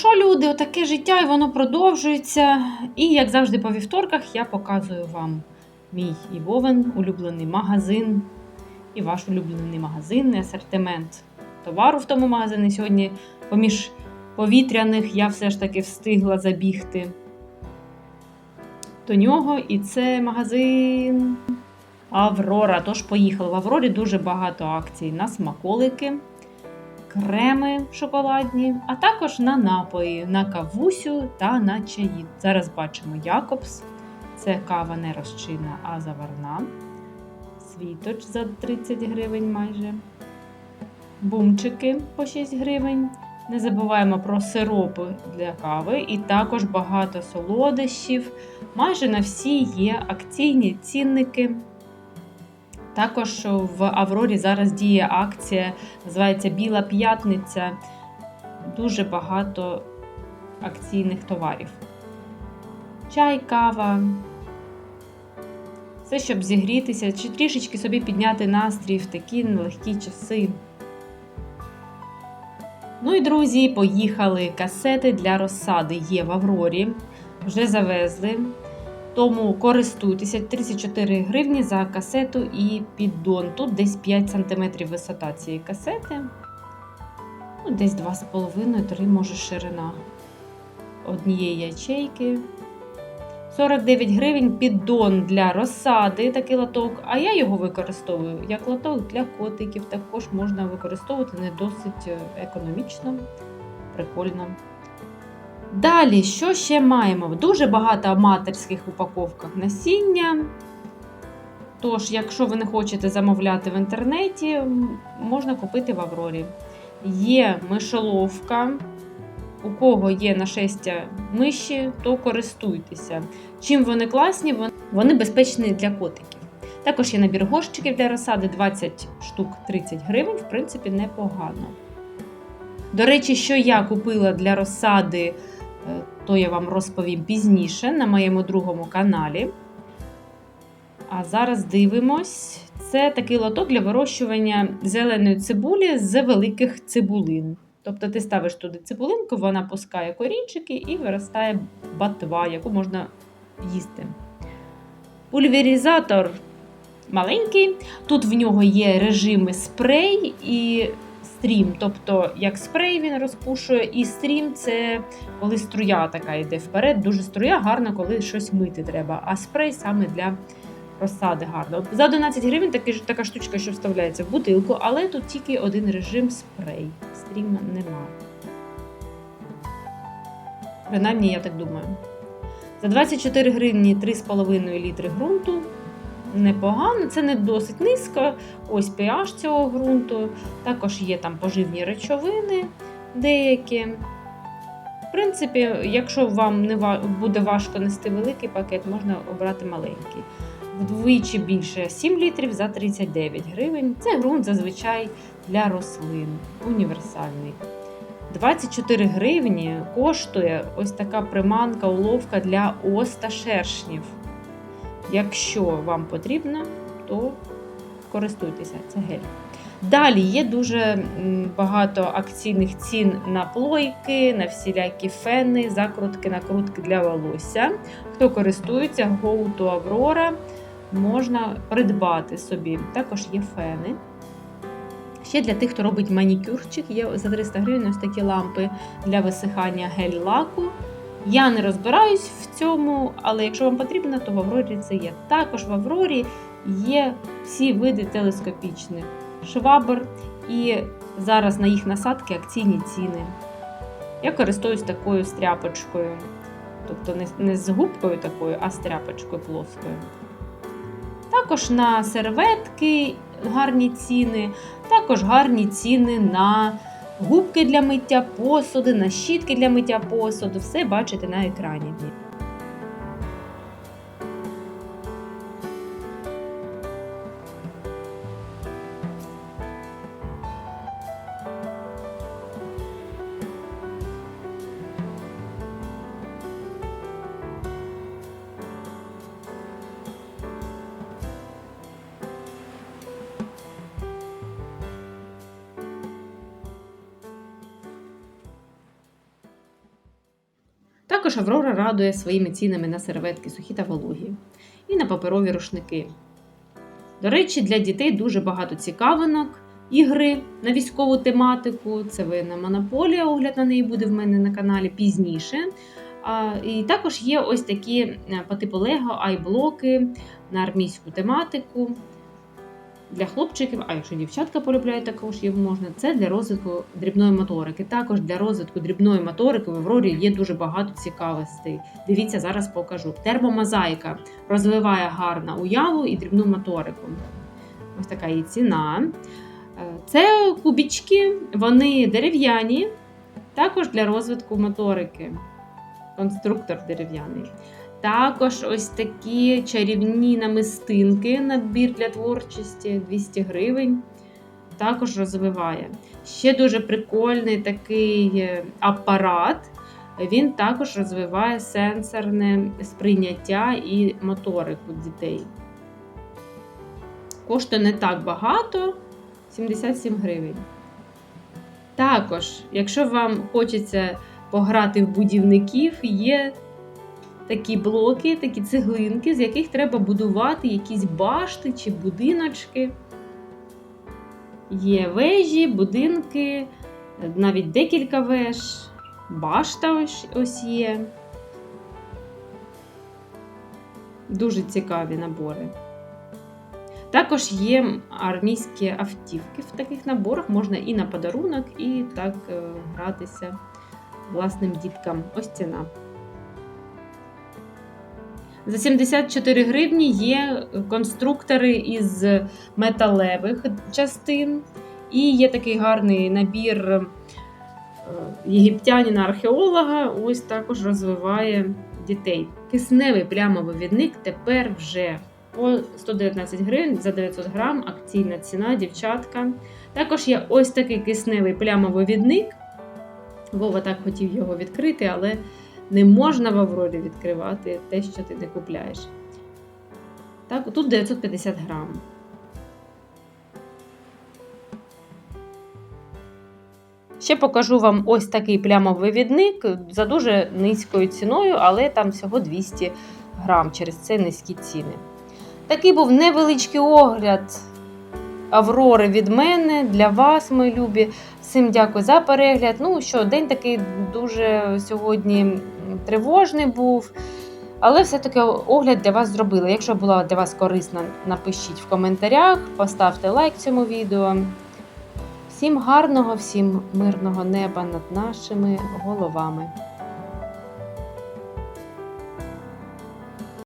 що, люди, отаке життя і воно продовжується. І, як завжди, по вівторках я показую вам мій і Вовен улюблений магазин і ваш улюблений магазин, асортимент товару в тому магазині. Сьогодні, поміж повітряних, я все ж таки встигла забігти до нього. І це магазин Аврора. Тож поїхали. В Аврорі дуже багато акцій на смаколики креми шоколадні, а також на напої, на кавусю та на чаї. Зараз бачимо Якобс. Це кава не розчинна, а заварна. Світоч за 30 гривень майже. Бумчики по 6 гривень. Не забуваємо про сиропи для кави і також багато солодощів. Майже на всі є акційні цінники. Також в Аврорі зараз діє акція, називається Біла П'ятниця. Дуже багато акційних товарів. Чай, кава. Все, щоб зігрітися, чи трішечки собі підняти настрій в такі нелегкі часи. Ну і друзі, поїхали. Касети для розсади є в Аврорі. Вже завезли. Тому користуйтеся 34 гривні за касету і піддон. Тут десь 5 см висота цієї касети. Ну, Десь 2,5-3 може ширина однієї ячейки. 49 гривень піддон для розсади, такий лоток. А я його використовую як лоток для котиків. Також можна використовувати не досить е, економічно, прикольно. Далі, що ще маємо? Дуже багато аматорських упаковках насіння. Тож, якщо ви не хочете замовляти в інтернеті, можна купити в Аврорі. Є мишоловка. У кого є нашестя миші, то користуйтеся. Чим вони класні, вони безпечні для котиків. Також є набір горщиків для розсади 20 штук 30 гривень, в принципі, непогано. До речі, що я купила для розсади то я вам розповім пізніше на моєму другому каналі. А зараз дивимось. Це такий лоток для вирощування зеленої цибулі з великих цибулин. Тобто ти ставиш туди цибулинку, вона пускає корінчики і виростає батва, яку можна їсти. Пульверізатор маленький. Тут в нього є режими спрей і стрім, тобто як спрей він розпушує, і стрім це коли струя така йде вперед. Дуже струя гарна, коли щось мити треба. А спрей саме для розсади гарно. За 11 гривень таки, така штучка, що вставляється в бутилку, але тут тільки один режим спрей. Стрім нема. Принаймні, я так думаю. За 24 гривні 3,5 літри ґрунту непогано, це не досить низько. Ось pH цього ґрунту. Також є там поживні речовини деякі. В принципі, якщо вам не буде важко нести великий пакет, можна обрати маленький. Вдвічі більше 7 літрів за 39 гривень. Це ґрунт зазвичай для рослин. Універсальний. 24 гривні коштує ось така приманка, уловка для оста шершнів. Якщо вам потрібно, то користуйтеся, це гель. Далі є дуже багато акційних цін на плойки, на всілякі фени, закрутки, накрутки для волосся. Хто користується, Go to Aurora можна придбати собі. Також є фени. Ще для тих, хто робить манікюрчик, є за 300 гривень ось такі лампи для висихання гель-лаку. Я не розбираюсь в цьому, але якщо вам потрібно, то в Аврорі це є. Також в Аврорі є всі види телескопічних швабр, і зараз на їх насадки акційні ціни. Я користуюсь такою стряпочкою. Тобто не з губкою такою, а з тряпочкою плоскою. Також на серветки гарні ціни, також гарні ціни на губки для миття посуду, на щітки для миття посуду. Все бачите на екрані. Також Аврора радує своїми цінами на серветки сухі та вологі і на паперові рушники. До речі, для дітей дуже багато цікавинок, ігри на військову тематику. Це ви на монополія, огляд на неї буде в мене на каналі пізніше. А, і також є ось такі е, по типу Лего айблоки на армійську тематику. Для хлопчиків, а якщо дівчатка полюбляють, також їх можна. Це для розвитку дрібної моторики. Також для розвитку дрібної моторики в Аврорі є дуже багато цікавостей. Дивіться, зараз покажу. Термомозаїка розвиває гарно уяву і дрібну моторику. Ось така її ціна. Е, Це кубічки, вони дерев'яні, також для розвитку моторики. Конструктор дерев'яний. Також ось такі чарівні намистинки, набір для творчості 200 гривень. Також розвиває. Ще дуже прикольний такий е, апарат. Він також розвиває сенсорне сприйняття і моторику дітей. Коштує не так багато 77 гривень. Також, якщо вам хочеться пограти в будівників, є такі блоки, такі цеглинки, з яких треба будувати якісь башти чи будиночки. Є вежі, будинки, навіть декілька веж, башта ось, є. Дуже цікаві набори. Також є армійські автівки в таких наборах, можна і на подарунок, і так е, гратися власним діткам. Ось ціна. За 74 гривні є конструктори із металевих частин. І є такий гарний набір е, єгиптянина-археолога. Ось також розвиває дітей. Кисневий плямовивідник тепер вже по 119 гривень за 900 грам. Акційна ціна, дівчатка. Також є ось такий кисневий плямовивідник. Вова так хотів його відкрити, але не можна в Аврорі відкривати те, що ти не купляєш. Так, тут 950 грам. Ще покажу вам ось такий плямовивідник за дуже низькою ціною, але там всього 200 грам через це низькі ціни. Такий був невеличкий огляд Аврори від мене для вас, мої любі. Всім дякую за перегляд. Ну що, день такий дуже сьогодні тривожний був. Але все-таки огляд для вас зробила. Якщо була для вас корисна, напишіть в коментарях, поставте лайк цьому відео. Всім гарного, всім мирного неба над нашими головами.